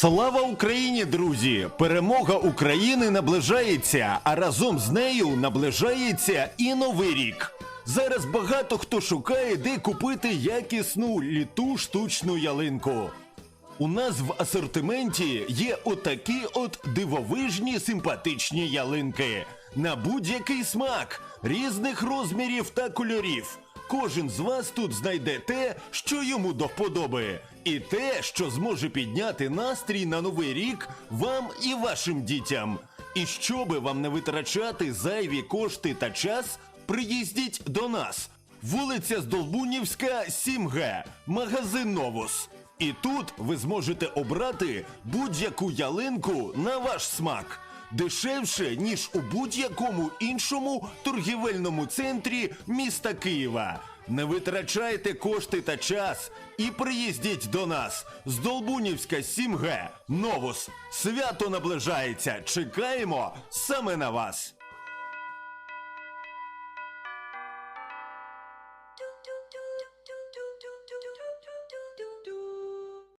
Слава Україні, друзі! Перемога України наближається, а разом з нею наближається і новий рік. Зараз багато хто шукає, де купити якісну літу штучну ялинку. У нас в асортименті є отакі от дивовижні симпатичні ялинки на будь-який смак, різних розмірів та кольорів. Кожен з вас тут знайде те, що йому до вподоби, і те, що зможе підняти настрій на новий рік вам і вашим дітям. І щоби вам не витрачати зайві кошти та час, приїздіть до нас. Вулиця Здолбунівська, 7Г, магазин Новус. І тут ви зможете обрати будь-яку ялинку на ваш смак. Дешевше, ніж у будь-якому іншому торгівельному центрі міста Києва. Не витрачайте кошти та час і приїздіть до нас з Долбунівська 7Г. Новус. Свято наближається. Чекаємо саме на вас.